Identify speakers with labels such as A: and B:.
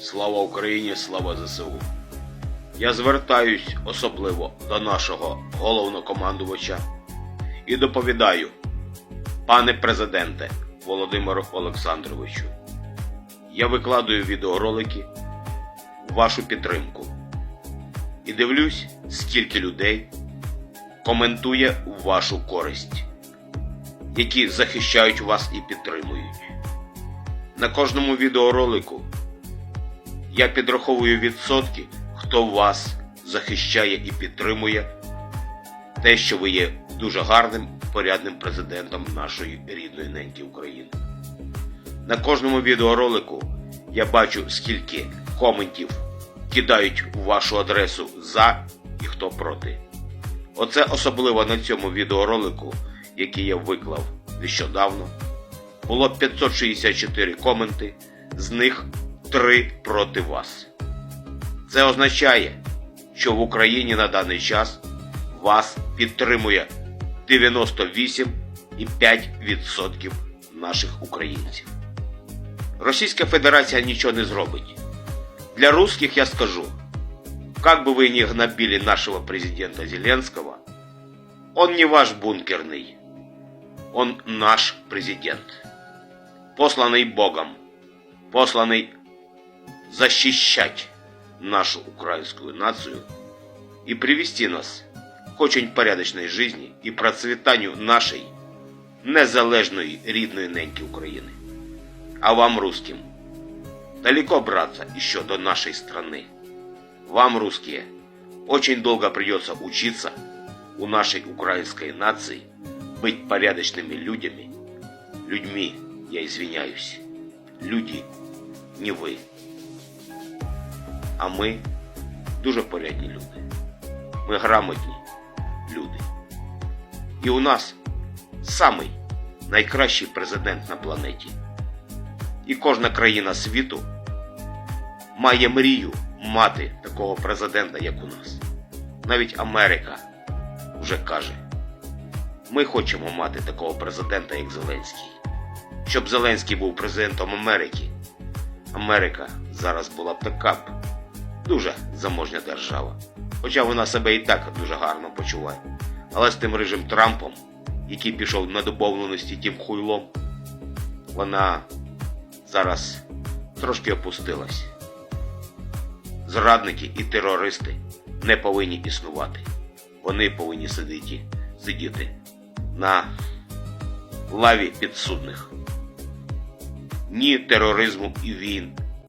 A: Слава Україні, слава ЗСУ. Я звертаюсь особливо до нашого головнокомандувача і доповідаю, пане президенте Володимиру Олександровичу, я викладаю відеоролики в вашу підтримку і дивлюсь, скільки людей коментує вашу користь, які захищають вас і підтримують. На кожному відеоролику я підраховую відсотки, хто вас захищає і підтримує те, що ви є дуже гарним, порядним президентом нашої рідної неньки України. На кожному відеоролику я бачу, скільки коментів кидають в вашу адресу за і хто проти. Оце особливо на цьому відеоролику, який я виклав нещодавно Було 564 коменти, з них 3 проти вас. Це означає, що в Україні на даний час вас підтримує 98,5% наших українців. Російська Федерація нічого не зробить. Для русских я скажу, как бы вы ни гнобили нашего президента Зеленского, он не ваш бункерный, он наш президент, посланный Богом, посланный защищать нашу украинскую нацию и привести нас к очень порядочной жизни и процветанию нашей незалежної рідної неньки України. А вам, русским, далеко браться еще до нашей страны. Вам, русские, очень долго придется учиться у нашей украинской нации быть порядочными людьми. Людьми, я извиняюсь. Люди, не ви. А ми дуже порядні люди. Ми грамотні люди. І у нас самий найкращий президент на планеті. І кожна країна світу має мрію мати такого президента, як у нас. Навіть Америка вже каже: ми хочемо мати такого президента, як Зеленський. Щоб Зеленський був президентом Америки, Америка зараз була б така б дуже заможня держава. Хоча вона себе і так дуже гарно почуває. Але з тим рижим Трампом, який пішов на домовленості тим хуйлом, вона зараз трошки опустилась. Зрадники і терористи не повинні існувати. Вони повинні сидіти, сидіти на лаві підсудних. Ні тероризму і війн